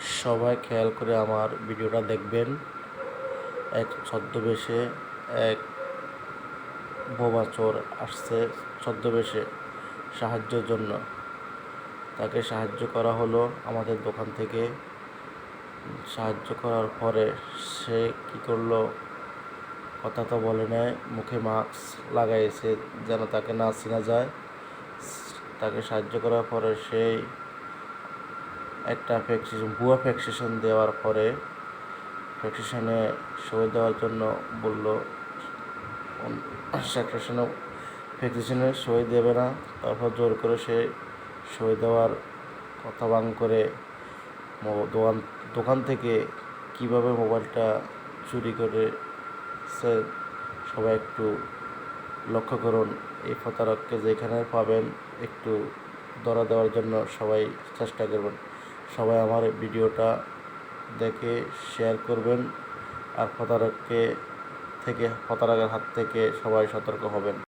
সবাই খেয়াল করে আমার ভিডিওটা দেখবেন। এক ছদ্মবেশে এক বোবা চোর আসছে ছদ্মবেশে সাহায্যের জন্য। তাকে সাহায্য করা হলো আমাদের দোকান থেকে। সাহায্য করার পরে সে কী করল? কথা তো বলে নেয় মুখে মাস্ক লাগাইছে যেন তাকে না চেনা যায়। তাকে সাহায্য করার পরে সেই একটা ভ্যাকসিন ভুয়া ভ্যাকসিনেশন দেওয়ার পরে ভ্যাকসিনেশনে সই দেওয়ার জন্য বলল ভ্যাকসিনেশনে ভ্যাকসিনেশনে সই দেবে না। তারপর জোর করে সে সই দেওয়ার কথা বাং করে দোকান দোকান থেকে কীভাবে মোবাইলটা চুরি করে সে সবাই একটু লক্ষ্য করুন। এই প্রতারককে যেখানে পাবেন একটু ধরা দেওয়ার জন্য সবাই চেষ্টা করবেন। সবাই আমার ভিডিওটা দেখে শেয়ার করবেন আর প্রতারককে থেকে প্রতারকের হাত থেকে সবাই সতর্ক হবেন।